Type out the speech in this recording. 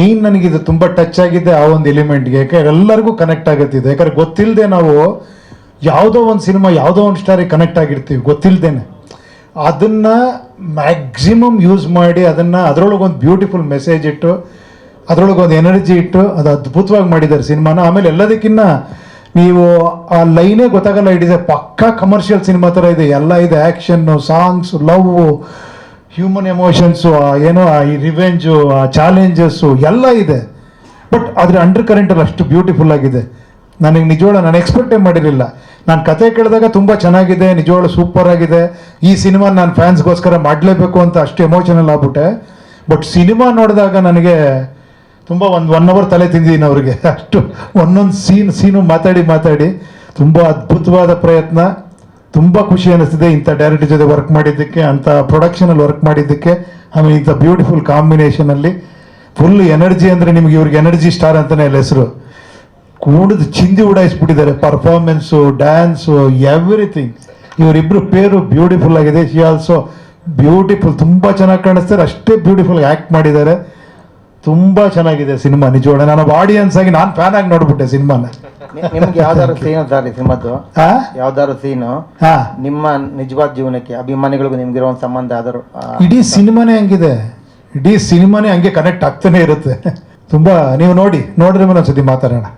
Main ನನಗಿದು ತುಂಬ touch ಆಗಿದೆ, ಆ ಒಂದು ಎಲಿಮೆಂಟ್ಗೆ ಯಾಕಂದ್ರೆ ಎಲ್ಲರಿಗೂ ಕನೆಕ್ಟ್ ಆಗುತ್ತಿದೆ. ಯಾಕಂದ್ರೆ ಗೊತ್ತಿಲ್ಲದೆ ನಾವು ಯಾವುದೋ ಒಂದು ಸಿನಿಮಾ ಯಾವುದೋ ಒಂದು ಸ್ಟಾರಿಗೆ ಕನೆಕ್ಟ್ ಆಗಿರ್ತೀವಿ. ಗೊತ್ತಿಲ್ಲದೇನೆ ಅದನ್ನು ಮ್ಯಾಕ್ಸಿಮಮ್ ಯೂಸ್ ಮಾಡಿ, ಅದನ್ನು ಅದರೊಳಗೊಂದು ಬ್ಯೂಟಿಫುಲ್ ಮೆಸೇಜ್ ಇಟ್ಟು, ಅದರೊಳಗೊಂದು ಎನರ್ಜಿ ಇಟ್ಟು, ಅದು ಅದ್ಭುತವಾಗಿ ಮಾಡಿದ್ದಾರೆ ಸಿನಿಮಾನ ಆಮೇಲೆ ಎಲ್ಲದಕ್ಕಿನ್ನ ನೀವು ಆ ಲೈನೇ ಗೊತ್ತಾಗಲ್ಲ ಇಡಿದೆ ಪಕ್ಕಾ ಕಮರ್ಷಿಯಲ್ ಸಿನಿಮಾ ಥರ ಇದೆ. ಎಲ್ಲ ಇದೆ. Action songs love human emotions ಏನೋ ಈ ರಿವೆಂಜು ಆ ಚಾಲೆಂಜಸ್ಸು ಎಲ್ಲ ಇದೆ. ಬಟ್ ಅದ್ರ ಅಂಡರ್ ಕರೆಂಟಲ್ಲಿ ಅಷ್ಟು ಬ್ಯೂಟಿಫುಲ್ ಆಗಿದೆ. ನನಗೆ ನಿಜವಾಳ ನಾನು ಎಕ್ಸ್ಪೆಕ್ಟೇ ಮಾಡಿರಲಿಲ್ಲ. ನಾನು ಕತೆ ಕೇಳಿದಾಗ ತುಂಬ ಚೆನ್ನಾಗಿದೆ ನಿಜವಾಳ ಸೂಪರ್ ಆಗಿದೆ. ಈ ಸಿನಿಮಾ ನಾನು ಫ್ಯಾನ್ಸ್ಗೋಸ್ಕರ ಮಾಡಲೇಬೇಕು ಅಂತ ಅಷ್ಟು ಎಮೋಷನಲ್ ಆಗ್ಬಿಟ್ಟೆ. ಬಟ್ ಸಿನಿಮಾ ನೋಡಿದಾಗ ನನಗೆ ತುಂಬ ಒಂದು ಒನ್ ಅವರ್ ತಲೆ ತಿಂದಿದ್ದೀನಿ ಅವ್ರಿಗೆ. ಅಷ್ಟು ಒಂದೊಂದು ಸೀನ್ ಸೀನು ಮಾತಾಡಿ ಮಾತಾಡಿ. ತುಂಬ ಅದ್ಭುತವಾದ ಪ್ರಯತ್ನ. ತುಂಬ ಖುಷಿ ಅನಿಸ್ತಿದೆ ಇಂಥ ಡೈರೆಕ್ಟರ್ ಜೊತೆ ವರ್ಕ್ ಮಾಡಿದ್ದಕ್ಕೆ, ಅಂಥ ಪ್ರೊಡಕ್ಷನಲ್ಲಿ ವರ್ಕ್ ಮಾಡಿದ್ದಕ್ಕೆ, ಆಮೇಲೆ ಇಂಥ ಬ್ಯೂಟಿಫುಲ್ ಕಾಂಬಿನೇಷನಲ್ಲಿ ಫುಲ್ ಎನರ್ಜಿ ಅಂದರೆ ನಿಮ್ಗೆ ಇವ್ರಿಗೆ ಎನರ್ಜಿ ಸ್ಟಾರ್ ಅಂತಲೇ ಇಲ್ಲ ಹೆಸರು. ಕೂಡಿದ ಚಿಂದಿ ಉಡಾಯಿಸ್ಬಿಟ್ಟಿದ್ದಾರೆ ಪರ್ಫಾರ್ಮೆನ್ಸು ಡ್ಯಾನ್ಸು ಎವ್ರಿಥಿಂಗ್ ಇವರಿಬ್ಬರು ಪೇರು ಬ್ಯೂಟಿಫುಲ್ ಆಗಿದೆ. ಶಿ ಆಲ್ಸೋ ಬ್ಯೂಟಿಫುಲ್ ತುಂಬ ಚೆನ್ನಾಗಿ ಕಾಣಿಸ್ತಾರೆ. ಅಷ್ಟೇ ಬ್ಯೂಟಿಫುಲ್ ಆ್ಯಕ್ಟ್ ಮಾಡಿದ್ದಾರೆ. ತುಂಬ ಚೆನ್ನಾಗಿದೆ ಸಿನಿಮಾ, ನಿಜವಾಗ್ಲೂ. ನಾನು ಆಡಿಯನ್ಸ್ ಆಗಿ ನಾನು ಫ್ಯಾನ್ ಆಗಿ ನೋಡ್ಬಿಟ್ಟೆ ಸಿನಿಮಾನ. ನಿಮ್ಗೆ ಯಾವ್ದಾದ್ರು ಸೀನ್ ಈ ಸಿನಿಮಾದ್ದು? ಯಾವ್ದಾದ್ರು ಸೀನು ಹಾ ನಿಮ್ಮ ನಿಜವಾದ ಜೀವನಕ್ಕೆ ಅಭಿಮಾನಿಗಳಿಗೂ ನಿಮ್ಗಿರೋ ಒಂದು ಸಂಬಂಧ ಆದರೂ ಇಡೀ ಸಿನಿಮಾನೇ ಹಂಗಿದೆ. ಇಡೀ ಸಿನಿಮಾನೇ ಹಂಗೆ ಕನೆಕ್ಟ್ ಆಗ್ತಾನೆ ಇರುತ್ತೆ. ತುಂಬಾ ನೀವು ನೋಡಿ ನೋಡ್ರಿ ಮೇಲೆ ಒಂದ್ಸತಿ ಮಾತಾಡೋಣ.